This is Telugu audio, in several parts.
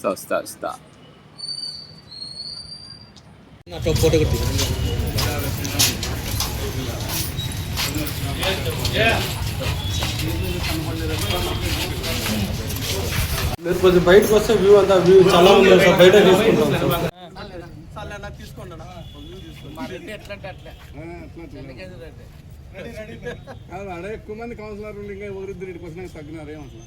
వస్తా వస్తా వస్తా ఫోటో కొట్టి మీరు కొంచెం బయటకు వస్తే వ్యూ అంతా వ్యూ చాలా ఉంది సార్ బయట తీసుకుంటాం సార్ కాదు అడే ఎక్కువ మంది కౌన్సిలర్లు ఇంకా ఒకరిద్దరు ఇక్కడికి వచ్చినాక తగ్గినారు ఏమంటారు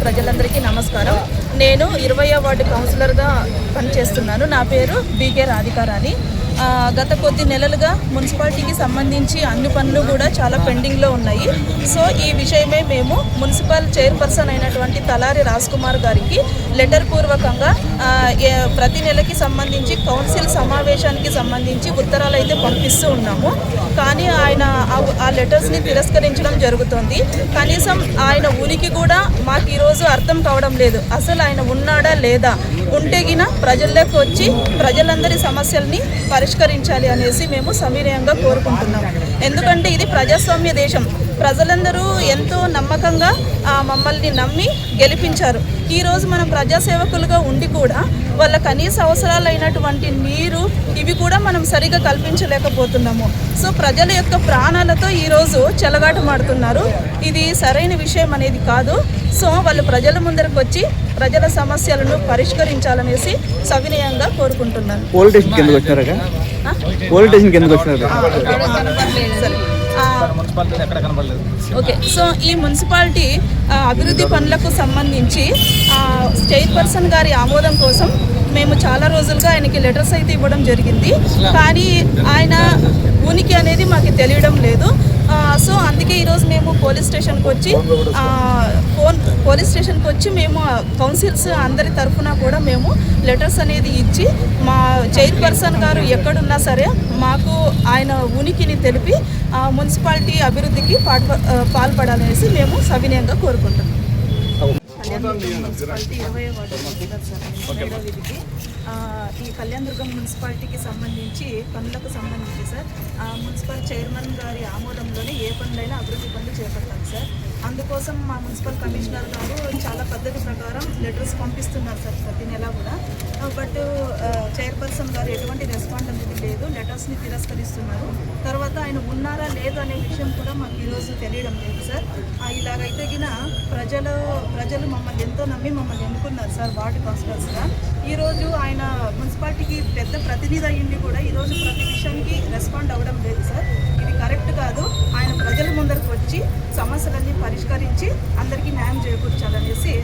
ప్రజలందరికీ నమస్కారం. నేను ఇరవై వార్డు కౌన్సిలర్గా పనిచేస్తున్నాను. నా పేరు బీకే రాధికారాణి. గత కొద్ది నెలలుగా మున్సిపాలిటీకి సంబంధించి అన్ని పనులు కూడా చాలా పెండింగ్లో ఉన్నాయి. సో ఈ విషయమే మేము మున్సిపల్ చైర్పర్సన్ అయినటువంటి తలారి రాజ్ కుమార్ గారికి లెటర్ పూర్వకంగా ప్రతి నెలకి సంబంధించి కౌన్సిల్ సమావేశానికి సంబంధించి ఉత్తరాలు అయితే పంపిస్తూ ఉన్నాము. కానీ ఆయన ఆ- ఆ లెటర్స్ని తిరస్కరించడం జరుగుతుంది. కనీసం ఆయన ఉనికి కూడా మాకు ఈరోజు అర్థం కావడం లేదు. అసలు ఆయన ఉన్నాడా లేదా ఉంటేగిన ప్రజల్లోకి వచ్చి ప్రజలందరి సమస్యల్ని పరిష్కరించాలి అనేసి మేము సమీరంగా కోరుకుంటున్నాం. ఎందుకంటే ఇది ప్రజాస్వామ్య దేశం. ప్రజలందరూ ఎంతో నమ్మకంగా ఆ, మమ్మల్ని నమ్మి గెలిపించారు. ఈరోజు మనం ప్రజాసేవకులుగా ఉండి కూడా వాళ్ళ కనీస అవసరాలైనటువంటి నీరు ఇవి కూడా మనం సరిగా కల్పించలేకపోతున్నాము. సో ప్రజల యొక్క ప్రాణాలతో ఈరోజు చెలగాటమాడుతున్నారు ఇది సరైన విషయం అనేది కాదు. సో వాళ్ళు ప్రజల ముందరకు వచ్చి ప్రజల సమస్యలను పరిష్కరించాలనేసి సవినయంగా కోరుకుంటున్నాను. పోలీస్ వచ్చినారా? పోలీస్ వచ్చినారా ఓకే. సో ఈ మున్సిపాలిటీ అభివృద్ధి పనులకు సంబంధించి చైర్పర్సన్ గారి ఆమోదం కోసం మేము చాలా రోజులుగా ఆయనకి లెటర్స్ అయితే ఇవ్వడం జరిగింది. కానీ ఆయన ఉనికి అనేది మాకు తెలియడం లేదు. సో అందుకే ఈరోజు మేము పోలీస్ స్టేషన్కి వచ్చి ఫోన్ పోలీస్ స్టేషన్కి వచ్చి మేము కౌన్సిల్స్ అందరి తరఫున కూడా మేము లెటర్స్ అనేది ఇచ్చి మా చైర్పర్సన్ గారు ఎక్కడున్నా సరే మాకు ఆయన ఉనికిని తెలిపి మున్సిపాలిటీ అభివృద్ధికి పాటు పాల్పడాలనేసి మేము సవినయంగా కోరుకుంటున్నాం. మున్సిపాలిటీ ఇరవై వార్డు సార్ వీధికి. ఈ కళ్యాణ దుర్గం మున్సిపాలిటీకి సంబంధించి పనులకు సంబంధించి సార్ ఆ, మున్సిపల్ చైర్మన్ గారి ఆమోదంలోనే ఏ పనులైనా అభివృద్ధి పనులు చేపడతారు సార్ అందుకోసం మా మున్సిపల్ కమిషనర్ గారు చాలా పద్ధతి ప్రకారం లెటర్స్ పంపిస్తున్నారు సార్ ప్రతి నెల కూడా బట్ చైర్పర్సన్ గారు ఎటువంటి రెస్పాండ్ అనేది లేదు. లెటర్స్ని తిరస్కరిస్తున్నారు. తర్వాత ఆయన ఉన్నారా లేదు అనే విషయం కూడా మాకు ఈరోజు తెలియడం లేదు సార్. ఇలాగైతే గిన ప్రజలు ప్రజలు మమ్మల్ని ఎంతో నమ్మి మమ్మల్ని ఎన్నుకున్నారు సార్ వార్డు కౌన్సిలర్స్గా ఈరోజు ఆయన మున్సిపాలిటీకి పెద్ద ప్రతినిధి అయ్యింది కూడా ఈరోజు ప్రతి విషయానికి రెస్పాండ్ అవ్వడం లేదు సార్. ఇది కరెక్ట్ కాదు. ఆయన ప్రజల ముందరకు వచ్చి సమస్యలన్నీ పరిష్కరించి అందరికీ న్యాయం చేకూర్చాలనేసి